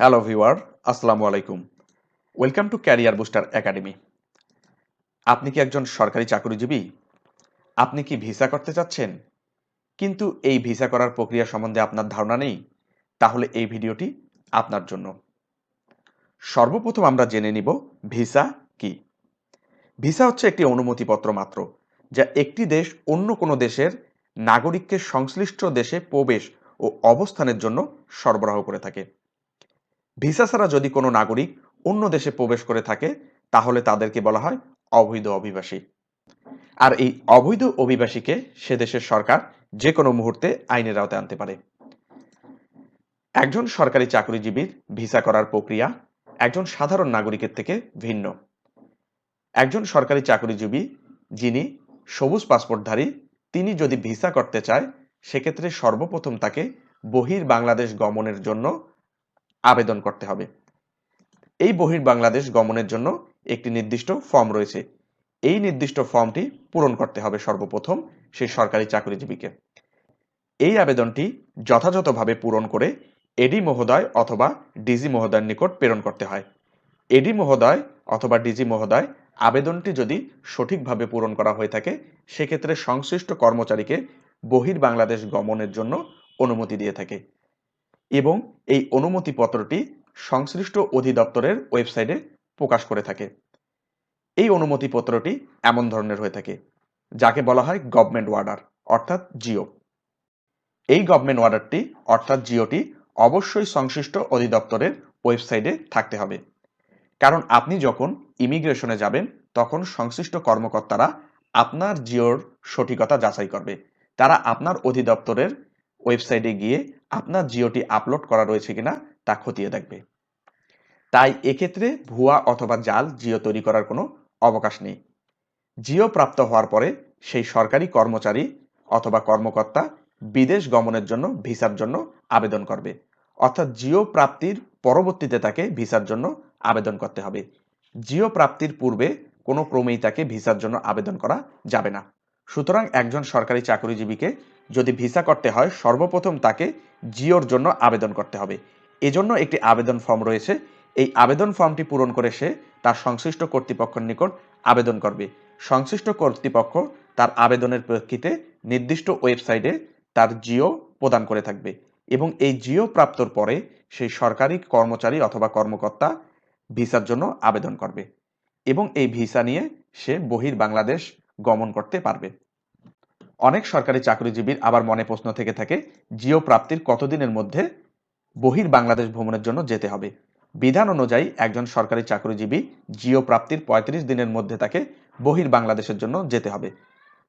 Hello viewer আসসালামু আলাইকুম welcome to career booster academy আপনি কি একজন সরকারি চাকরিজীবী? আপনি কি ভিসা করতে চাচ্ছেন? কিন্তু এই ভিসা করার প্রক্রিয়া সম্বন্ধে আপনার ধারণা নেই? তাহলে এই ভিডিওটি আপনার জন্য। সর্বপ্রথম আমরা জেনে নিব ভিসা কি। ভিসা হচ্ছে একটি অনুমতিপত্র মাত্র, যা একটি দেশ অন্য কোনো দেশের নাগরিককে সংশ্লিষ্ট দেশে প্রবেশ ও অবস্থানের জন্য সরবরাহ করে থাকে। ভিসা ছাড়া যদি কোনো নাগরিক অন্য দেশে প্রবেশ করে থাকে, তাহলে তাদেরকে বলা হয় অবৈধ অভিবাসী। আর এই অবৈধ অভিবাসীকে সে দেশের সরকার যে কোনো মুহূর্তে আইনের আওতায় আনতে পারে। একজন সরকারি চাকরিজীবীর ভিসা করার প্রক্রিয়া একজন সাধারণ নাগরিকের থেকে ভিন্ন। একজন সরকারি চাকরিজীবী, যিনি সবুজ পাসপোর্টধারী, তিনি যদি ভিসা করতে চায়, সেক্ষেত্রে সর্বপ্রথম তাকে বহির বাংলাদেশ গমনের জন্য আবেদন করতে হবে। এই বহির বাংলাদেশ গমনের জন্য একটি নির্দিষ্ট ফর্ম রয়েছে। এই নির্দিষ্ট ফর্মটি পূরণ করতে হবে সর্বপ্রথম সেই সরকারি চাকরিজীবীকে। এই আবেদনটি যথাযথভাবে পূরণ করে এডি মহোদয় অথবা ডিজি মহোদয়ের নিকট প্রেরণ করতে হয়। এডি মহোদয় অথবা ডিজি মহোদয় আবেদনটি যদি সঠিকভাবে পূরণ করা হয়ে থাকে, সেক্ষেত্রে সংশ্লিষ্ট কর্মচারীকে বহির বাংলাদেশ গমনের জন্য অনুমতি দিয়ে থাকে। এবং এই অনুমতিপত্রটি সংশ্লিষ্ট অধিদপ্তরের ওয়েবসাইটে প্রকাশ করে থাকে। এই অনুমতিপত্রটি এমন ধরনের হয়ে থাকে, যাকে বলা হয় গভর্নমেন্ট ওয়ার্ডার, অর্থাৎ জিও। এই গভর্নমেন্ট ওয়ার্ডারটি, অর্থাৎ জিওটি, অবশ্যই সংশ্লিষ্ট অধিদপ্তরের ওয়েবসাইটে থাকতে হবে। কারণ আপনি যখন ইমিগ্রেশনে যাবেন, তখন সংশ্লিষ্ট কর্মকর্তারা আপনার জিওর সঠিকতা যাচাই করবে। তারা আপনার অধিদপ্তরের ওয়েবসাইটে গিয়ে আপনার জিওটি আপলোড করা রয়েছে কিনা তা খতিয়ে দেখবে। তাই এক্ষেত্রে ভুয়া অথবা জাল জিও তৈরি করার কোনো অবকাশ নেই। জিও প্রাপ্ত হওয়ার পরে সেই সরকারি কর্মচারী অথবা কর্মকর্তা বিদেশ গমনের জন্য ভিসার জন্য আবেদন করবে। অর্থাৎ জিও প্রাপ্তির পরবর্তীতে তাকে ভিসার জন্য আবেদন করতে হবে। জিও প্রাপ্তির পূর্বে কোনো ক্রমেই তাকে ভিসার জন্য আবেদন করা যাবে না। সুতরাং একজন সরকারি চাকরিজীবীকে যদি ভিসা করতে হয়, সর্বপ্রথম তাকে জিওর জন্য আবেদন করতে হবে। এজন্য একটি আবেদন ফর্ম রয়েছে। এই আবেদন ফর্মটি পূরণ করে সে তার সংশ্লিষ্ট কর্তৃপক্ষের নিকট আবেদন করবে। সংশ্লিষ্ট কর্তৃপক্ষ তার আবেদনের প্রেক্ষিতে নির্দিষ্ট ওয়েবসাইটে তার জিও প্রদান করে থাকবে এবং এই জিও প্রাপ্তর পরে সেই সরকারি কর্মচারী অথবা কর্মকর্তা ভিসার জন্য আবেদন করবে এবং এই ভিসা নিয়ে সে বহির বাংলাদেশ গমন করতে পারবে। অনেক সরকারি চাকরিজীবীর আবার মনে প্রশ্ন থেকে থাকে, জিও প্রাপ্তির কতদিনের মধ্যে বহির বাংলাদেশ ভ্রমণের জন্য যেতে হবে? বিধান অনুযায়ী একজন সরকারি চাকরিজীবী জিও প্রাপ্তির ৩৫ দিনের মধ্যে তাকে বহির বাংলাদেশের জন্য যেতে হবে।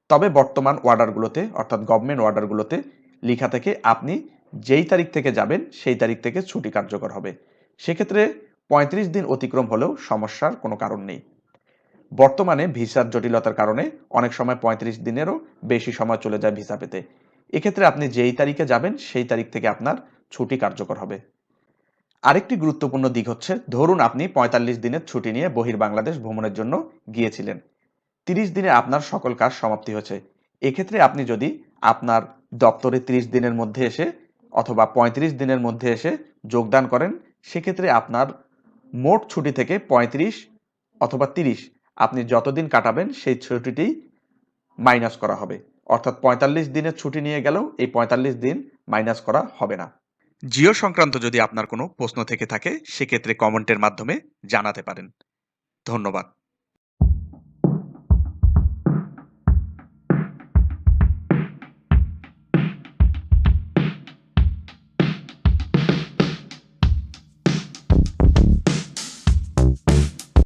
তবে বর্তমান অর্ডারগুলোতে, অর্থাৎ গভর্নমেন্ট অর্ডারগুলোতে লেখা থেকে, আপনি যেই তারিখ থেকে যাবেন, সেই তারিখ থেকে ছুটি কার্যকর হবে। সেক্ষেত্রে ৩৫ দিন অতিক্রম হলেও সমস্যার কোনো কারণ নেই। বর্তমানে ভিসার জটিলতার কারণে অনেক সময় ৩৫ দিনেরও বেশি সময় চলে যায় ভিসা পেতে। এক্ষেত্রে আপনি যেই তারিখে যাবেন, সেই তারিখ থেকে আপনার ছুটি কার্যকর হবে। আরেকটি গুরুত্বপূর্ণ দিক হচ্ছে, ধরুন আপনি ৪৫ দিনের ছুটি নিয়ে বহির বাংলাদেশ ভ্রমণের জন্য গিয়েছিলেন। ৩০ দিনে আপনার সকল কাজ সমাপ্তি হয়েছে। এক্ষেত্রে আপনি যদি আপনার দপ্তরে ৩০ দিনের মধ্যে এসে অথবা ৩৫ দিনের মধ্যে এসে যোগদান করেন, সেক্ষেত্রে আপনার মোট ছুটি থেকে ৩৫ অথবা ৩০ আপনি যতদিন কাটাবেন সেই ছুটিটি মাইনাস করা হবে। অর্থাৎ ৪৫ দিনের ছুটি নিয়ে গেলেও এই ৪৫ দিন মাইনাস করা হবে না। জিও সংক্রান্ত যদি আপনার কোনো প্রশ্ন থেকে থাকে, সেক্ষেত্রে কমেন্টের মাধ্যমে জানাতে পারেন। ধন্যবাদ।